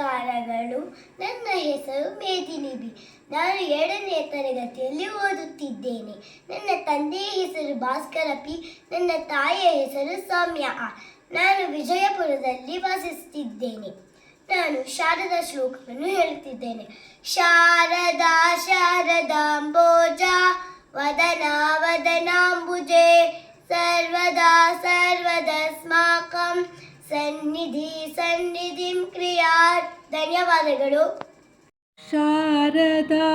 ನಮಸ್ಕಾರಗಳು ನನ್ನ ಹೆಸರು ಮೇದಿನಿ ಬಿ ನಾನು ಎರಡನೇ ತರಗತಿಯಲ್ಲಿ ಓದುತ್ತಿದ್ದೇನೆ. ನನ್ನ ತಂದೆಯ ಹೆಸರು ಭಾಸ್ಕರ ಪಿ. ನನ್ನ ತಾಯಿಯ ಹೆಸರು ಸೌಮ್ಯ ಆ. ನಾನು ವಿಜಯಪುರದಲ್ಲಿ ವಾಸಿಸುತ್ತಿದ್ದೇನೆ. ನಾನು ಶಾರದಾ ಶ್ಲೋಕವನ್ನು ಹೇಳುತ್ತಿದ್ದೇನೆ. ಶಾರದಾ, ಶಾರದಾಂಬೋಜ, ವದನ, ವದನಾಂಬುಜೆ, ಸರ್ವದಾ, ಸರ್ವದಸ್ಮಾಕಂ, ಸನ್ನಿಧಿ, ಸನ್ನಿಧಿಂ ಧನ್ಯವಾದಗಳು. ಶಾರದಾ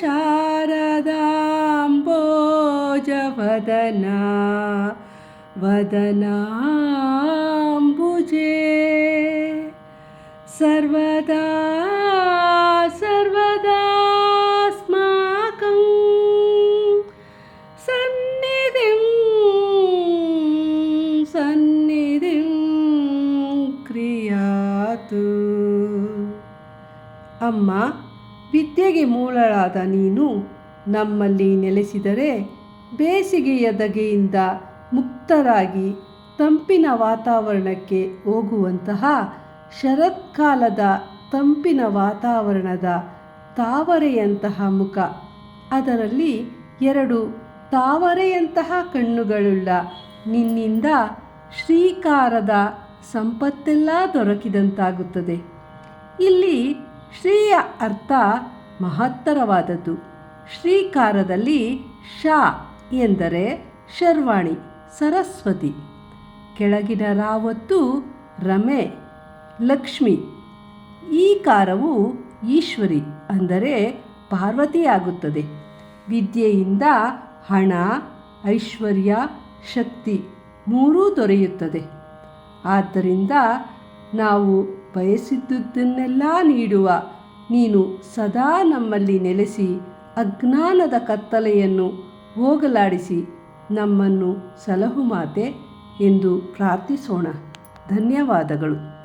ಶಾರದಾಂಬೋಜವದನ ವದನಾಂಬುಜೆ. ಸರ್ವದಾ ಸರ್ವದಾಸ್ಮಾಕಂ ಸನ್ನಿಧಿಂ ಸನ್ನಿಧಿಂ ಕ್ರಿಯಾತು. ಅಮ್ಮ, ವಿದ್ಯೆಗೆ ಮೂಲಳಾದ ನೀನು ನಮ್ಮಲ್ಲಿ ನೆಲೆಸಿದರೆ ಬೇಸಿಗೆಯ ದಗೆಯಿಂದ ಮುಕ್ತರಾಗಿ ತಂಪಿನ ವಾತಾವರಣಕ್ಕೆ ಹೋಗುವಂತಹ ಶರತ್ಕಾಲದ ತಂಪಿನ ವಾತಾವರಣದ ತಾವರೆಯಂತಹ ಮುಖ. ಅದರಲ್ಲಿ ಎರಡು ತಾವರೆಯಂತಹ ಕಣ್ಣುಗಳುಳ್ಳ ನಿನ್ನಿಂದ ಶ್ರೀಕಾರದ ಸಂಪತ್ತೆಲ್ಲ ದೊರಕಿದಂತಾಗುತ್ತದೆ. ಇಲ್ಲಿ ಶ್ರೀಯ ಅರ್ಥ ಮಹತ್ತರವಾದದ್ದು. ಶ್ರೀಕಾರದಲ್ಲಿ ಶಾ ಎಂದರೆ ಶರ್ವಾಣಿ, ಸರಸ್ವತಿ. ಕೆಳಗಿನ ರಾವತ್ತು ರಮೆ, ಲಕ್ಷ್ಮಿ. ಈ ಕಾರವು ಈಶ್ವರಿ ಅಂದರೆ ಪಾರ್ವತಿಯಾಗುತ್ತದೆ. ವಿದ್ಯೆಯಿಂದ ಹಣ, ಐಶ್ವರ್ಯ, ಶಕ್ತಿ ಮೂರೂ ದೊರೆಯುತ್ತದೆ. ಆದ್ದರಿಂದ ನಾವು ಬಯಸಿದ್ದುದನ್ನೆಲ್ಲ ನೀಡುವ. ನೀನು ಸದಾ ನಮ್ಮಲ್ಲಿ ನೆಲೆಸಿ ಅಜ್ಞಾನದ ಕತ್ತಲೆಯನ್ನು ಹೋಗಲಾಡಿಸಿ ನಮ್ಮನ್ನು ಸಲಹು ಮಾತೆ ಎಂದು ಪ್ರಾರ್ಥಿಸೋಣ. ಧನ್ಯವಾದಗಳು.